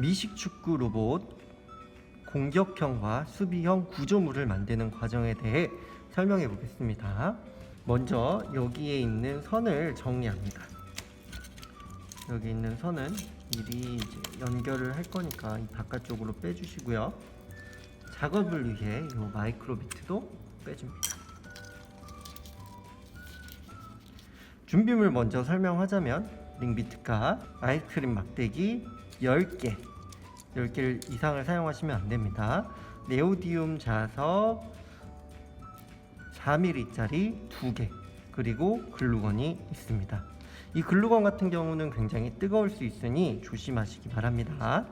미식축구 로봇 공격형과 수비형 구조물을 만드는 과정에 대해 설명해 보겠습니다. 먼저 여기에 있는 선을 정리합니다. 여기 있는 선은 미리 이제 연결을 할 거니까 이 바깥쪽으로 빼주시고요. 작업을 위해 이 마이크로 비트도 빼줍니다. 준비물 먼저 설명하자면 링비트가 아이스크림 막대기 10개 10개를 이상을 사용하시면 안 됩니다. 네오디움 자석 4mm짜리 2개 그리고 글루건이 있습니다. 이 글루건 같은 경우는 굉장히 뜨거울 수 있으니 조심하시기 바랍니다.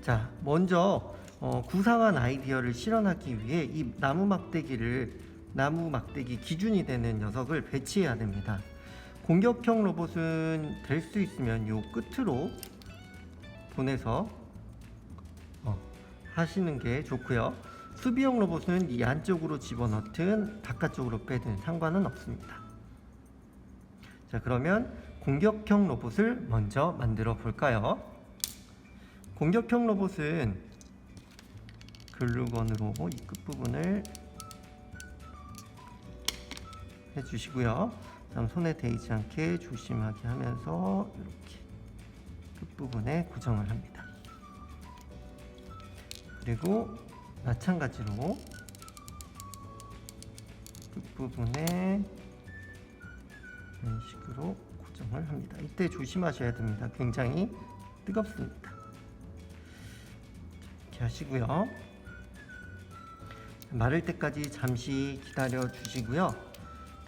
자, 먼저 어, 구상한 아이디어를 실현하기 위해 이 나무 막대기를 나무 막대기 기준이 되는 녀석을 배치해야 됩니다. 공격형 로봇은 될 수 있으면 요 끝으로 보내서 어, 하시는 게 좋고요. 수비형 로봇은 이 안쪽으로 집어넣든 바깥쪽으로 빼든 상관은 없습니다. 자, 그러면 공격형 로봇을 먼저 만들어 볼까요? 공격형 로봇은 글루건으로 이 끝부분을 해주시고요. 다음 손에 대이지 않게 조심하게 하면서 이렇게 끝 부분에 고정을 합니다. 그리고 마찬가지로 끝부분에 이런 식으로 고정을 합니다. 이때 조심하셔야 됩니다. 굉장히 뜨겁습니다. 이렇게 하시고요. 마를 때까지 잠시 기다려 주시고요.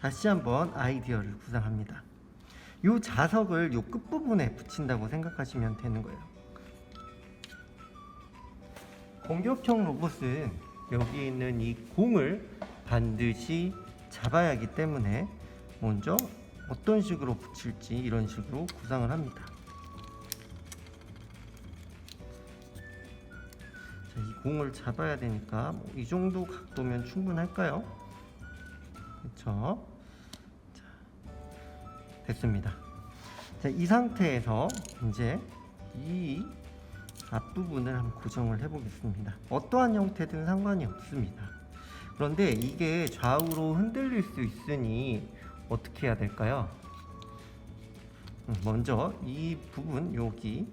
다시 한번 아이디어를 구상합니다. 이 자석을 이 끝부분에 붙인다고 생각하시면 되는 거예요. 공격형 로봇은 여기 있는 이 공을 반드시 잡아야 하기 때문에 먼저 어떤 식으로 붙일지 이런 식으로 구상을 합니다. 자, 이 공을 잡아야 되니까 뭐 이 정도 각도면 충분할까요? 그렇죠? 자, 됐습니다. 자, 이 상태에서 이제 이 앞부분을 한번 고정을 해 보겠습니다. 어떠한 형태든 상관이 없습니다. 그런데 이게 좌우로 흔들릴 수 있으니 어떻게 해야 될까요? 음, 먼저 이 부분 여기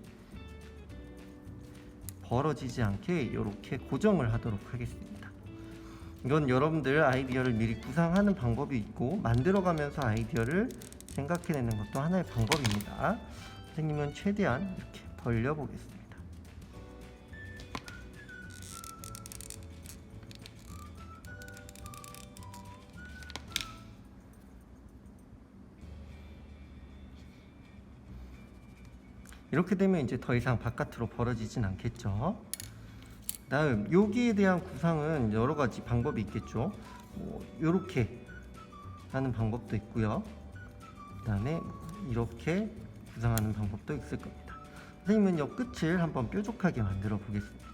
벌어지지 않게 이렇게 고정을 하도록 하겠습니다. 이건 여러분들 아이디어를 미리 구상하는 방법이 있고 만들어가면서 아이디어를 생각해내는 것도 하나의 방법입니다. 선생님은 최대한 이렇게 벌려 보겠습니다. 이렇게 되면 이제 더 이상 바깥으로 벌어지진 않겠죠. 다음 여기에 대한 구상은 여러 가지 방법이 있겠죠. 뭐 이렇게 하는 방법도 있고요. 그다음에 이렇게 구상하는 방법도 있을 겁니다. 선생님은 이 끝을 한번 뾰족하게 만들어 보겠습니다.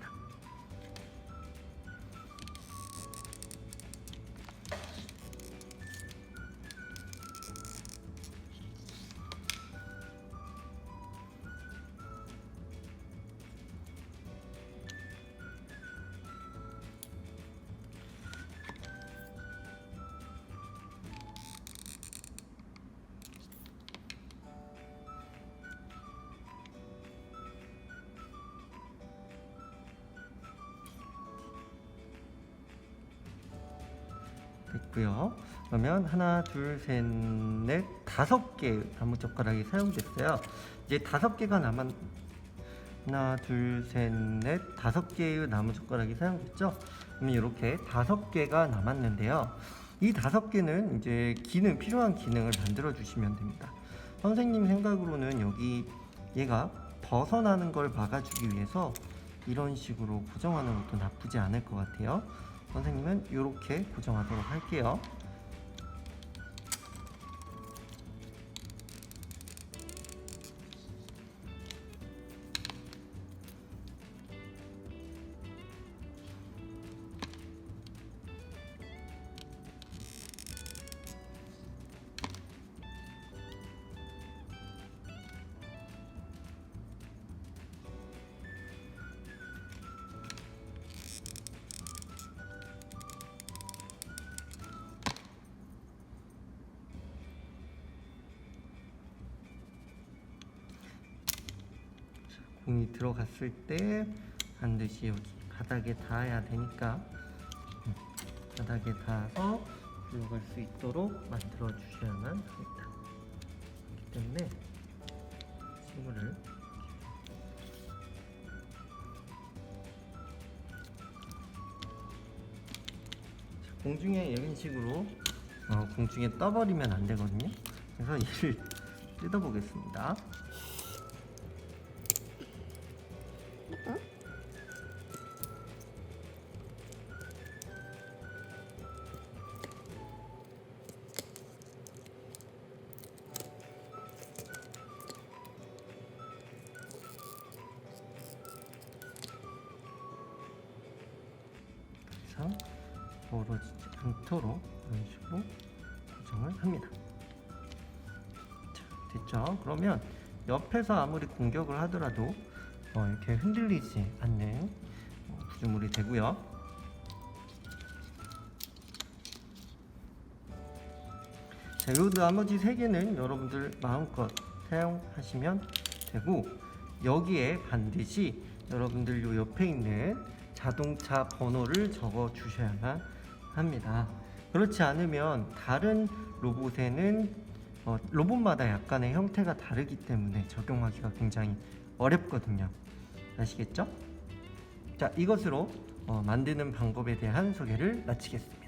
됐고요. 그러면 하나, 둘, 셋, 넷, 다섯 개 나무 젓가락이 사용됐어요. 이제 다섯 개가 남았 하나, 둘, 셋, 넷, 다섯 개의 나무 젓가락이 사용됐죠. 그러면 이렇게 다섯 개가 남았는데요. 이 다섯 개는 이제 기능 필요한 기능을 만들어 주시면 됩니다. 선생님 생각으로는 여기 얘가 벗어나는 걸 막아주기 위해서 이런 식으로 고정하는 것도 나쁘지 않을 것 같아요. 선생님은 이렇게 고정하도록 할게요. 공이 들어갔을 때 반드시 여기 바닥에 닿아야 되니까 음, 바닥에 닿아서 들어갈 수 있도록 만들어 주셔야만 합니다. 그렇기 때문에 식물을 자, 공중에 이런 식으로 어, 공중에 떠버리면 안 되거든요. 그래서 얘를 뜯어보겠습니다. 이상 멀어지지 않도록 이런 식으로 고정을 합니다. 자, 됐죠? 그러면 옆에서 아무리 공격을 하더라도 어, 이렇게 흔들리지 않는 어, 구조물이 되고요. 자, 요 나머지 세 개는 여러분들 마음껏 사용하시면 되고 여기에 반드시 여러분들 요 옆에 있는 자동차 번호를 적어 주셔야만 합니다. 그렇지 않으면 다른 로봇에는 어, 로봇마다 약간의 형태가 다르기 때문에 적용하기가 굉장히 어렵거든요. 아시겠죠? 자, 이것으로 어, 만드는 방법에 대한 소개를 마치겠습니다.